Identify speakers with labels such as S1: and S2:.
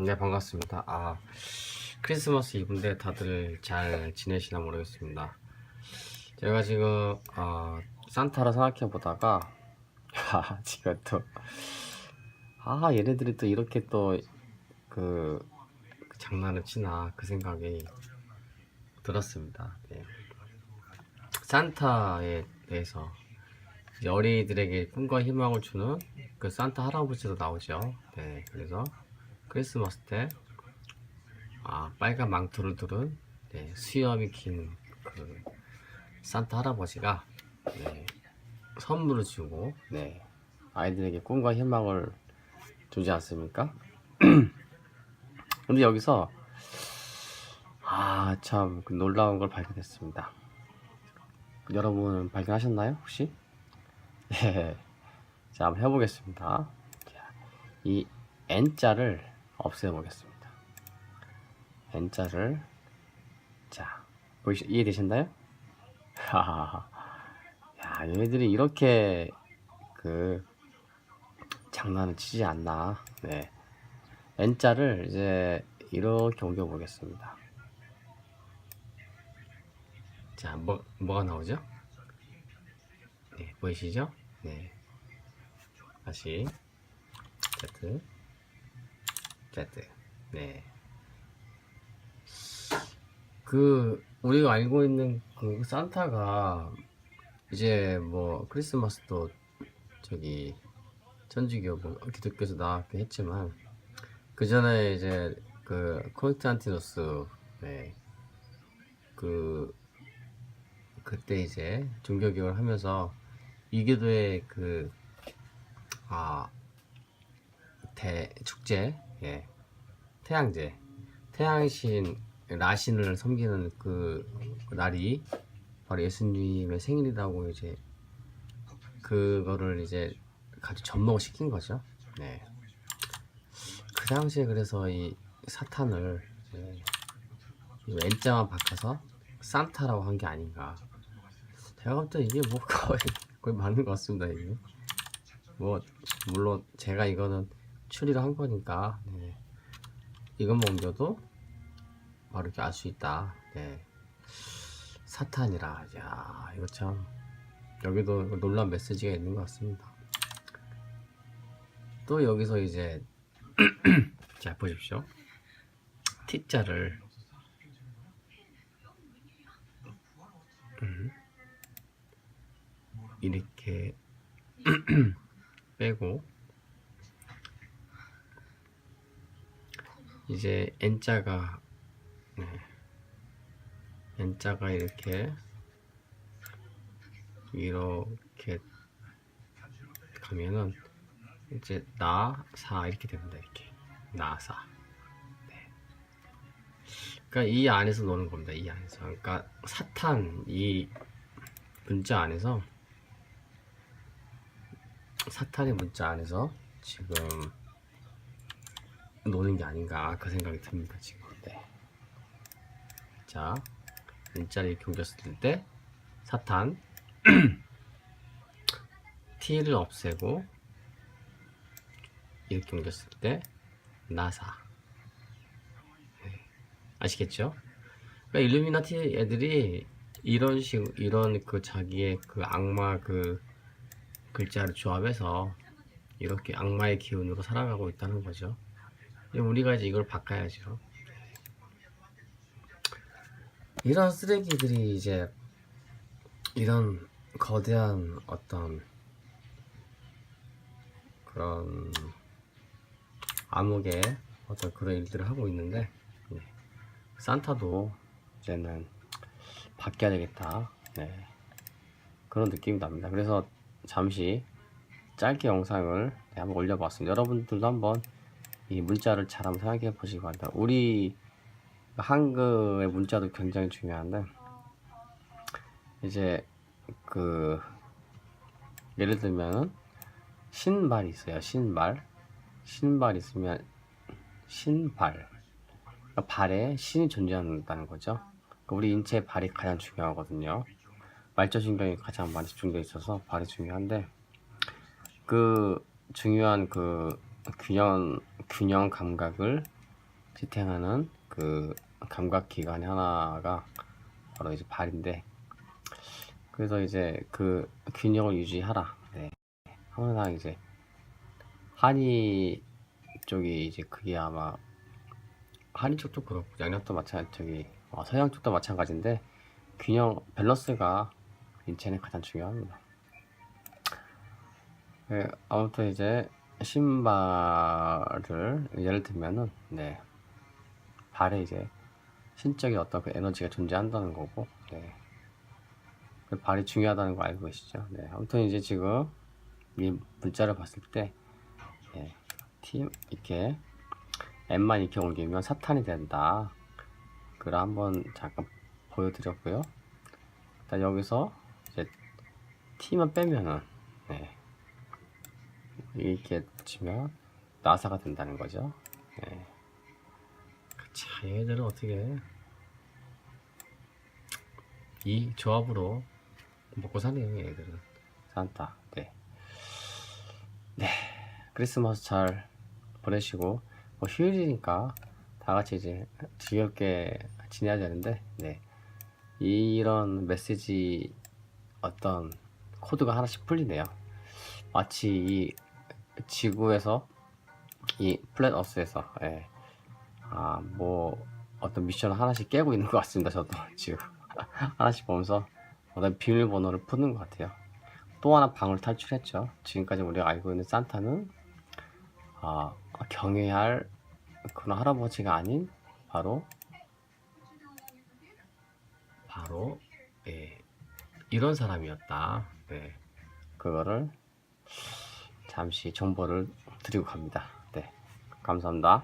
S1: 네 반갑습니다. 아 크리스마스 이브인데 다들 잘 지내시나 모르겠습니다. 제가 지금 어, 산타를 생각해 보다가 아 지금 또아 얘네들이 또 이렇게 또그 장난을 치나 그 생각이 들었습니다. 네. 산타에 대해서 어린이들에게 꿈과 희망을 주는 그 산타 할아버지도 나오죠. 네, 그래서 크리스마스 때 아, 빨간 망토를 두른 네, 수염이 긴 그 산타 할아버지가 네, 선물을 주고 네, 아이들에게 꿈과 희망을 주지 않습니까? 근데 여기서 아참 그 놀라운 걸 발견했습니다. 여러분 발견하셨나요 혹시? 네. 자 한번 해보겠습니다. 자, 이 N자를 없애보겠습니다. N자를 자 보이시 이해되셨나요? 야 얘네들이 이렇게 그 장난을 치지 않나. 네. N자를 이제 이렇게 옮겨 보겠습니다. 자, 뭐, 뭐가 나오죠? 네, 보이시죠? 네. 다시. Z. Z. 네. 그, 우리가 알고 있는 그 산타가 이제 뭐 크리스마스도 저기 천주교 뭐 기독교에서 나왔긴 했지만 그 전에 이제 그 콘스탄티노스 네. 그 그때 이제 종교 교육을 하면서 이교도의 그 아, 대 축제, 예, 태양제, 태양신 라신을 섬기는 그 날이 바로 예수님의 생일이라고 이제 그거를 이제 같이 접목을 시킨 거죠. 네. 그 당시에 그래서 이 사탄을 이제 이 N자만 바꿔서 산타라고 한 게 아닌가. 제가 볼때 이게 뭐 거의, 거의 맞는 것 같습니다, 이게. 뭐, 물론 제가 이거는 추리를 한 거니까, 네. 이것만 옮겨도 바로 이렇게 알 수 있다. 네. 사탄이라, 야 이거 참, 여기도 놀란 메시지가 있는 것 같습니다. 또 여기서 이제, 자, 보십시오. T자를 음. 이렇게 빼고 이제 N자가 네. N자가 이렇게 이렇게 가면은 이제 나사 이렇게 됩니다 이렇게 나사 네. 그러니까 이 안에서 노는 겁니다 이 안에서 그러니까 사탄 이 문자 안에서 사탄의 문자 안에서 지금 노는 게 아닌가 그 생각이 듭니다 지금 네. 자 문자를 이렇게 옮겼을 때 사탄 t를 없애고 이렇게 옮겼을 때 나사 네. 아시겠죠? 그러니까 일루미나티 애들이 이런 식 이런 그 자기의 그 악마 그 글자를 조합해서 이렇게 악마의 기운으로 살아가고 있다는 거죠. 우리가 이제 이걸 바꿔야죠. 이런 쓰레기들이 이제 이런 거대한 어떤 그런 암흑의 어떤 그런 일들을 하고 있는데 네. 산타도 이제는 바뀌어야 되겠다. 네. 그런 느낌이 납니다. 그래서 잠시 짧게 영상을 네, 한번 올려봤습니다. 여러분들도 한번 이 문자를 잘 한번 생각해 보시기 바랍니다. 우리 한글의 문자도 굉장히 중요한데 이제 그 예를 들면 신발이 있어요. 신발 신발 있으면 신발 그러니까 발에 신이 존재한다는 거죠. 그러니까 우리 인체의 발이 가장 중요하거든요. 말초신경이 가장 많이 집중되어 있어서 발이 중요한데 그 중요한 그 균형 균형 감각을 지탱하는 그 감각 기관이 하나가 바로 이제 발인데 그래서 이제 그 균형을 유지하라. 네. 항상 이제 한의 쪽이 이제 그게 아마 한의 쪽도 그렇고 양력도 마찬가지 저기 어, 서양 쪽도 마찬가지인데 균형 밸런스가 인체는 가장 중요합니다. 네, 아무튼 이제 신발을 예를 들면은 네 발에 이제 신적인 어떤 그 에너지가 존재한다는 거고 네. 그 발이 중요하다는 거 알고 계시죠? 네. 아무튼 이제 지금 이 문자를 봤을 때 네. 팀 이렇게 M만 이렇게 옮기면 사탄이 된다. 그걸 한번 잠깐 보여드렸고요. 일단 여기서 이제 T만 빼면은 네. 이렇게 붙이면 나사가 된다는 거죠. 네. 자, 얘들은 어떻게 이 조합으로 먹고 사네요, 얘들은. 산타. 네. 네. 크리스마스 잘 보내시고 뭐 휴일이니까 다 같이 이제 즐겁게 지내야 되는데 네. 이런 메시지 어떤 코드가 하나씩 풀리네요. 마치 이 지구에서 이 플랫 어스에서 예. 아, 뭐 어떤 미션을 하나씩 깨고 있는 것 같습니다. 저도 지금 하나씩 보면서 어떤 비밀번호를 푸는 것 같아요. 또 하나 방을 탈출했죠. 지금까지 우리가 알고 있는 산타는 아, 경외할 그런 할아버지가 아닌 바로 바로 예, 이런 사람이었다. 네. 그거를 잠시 정보를 드리고 갑니다. 네. 감사합니다.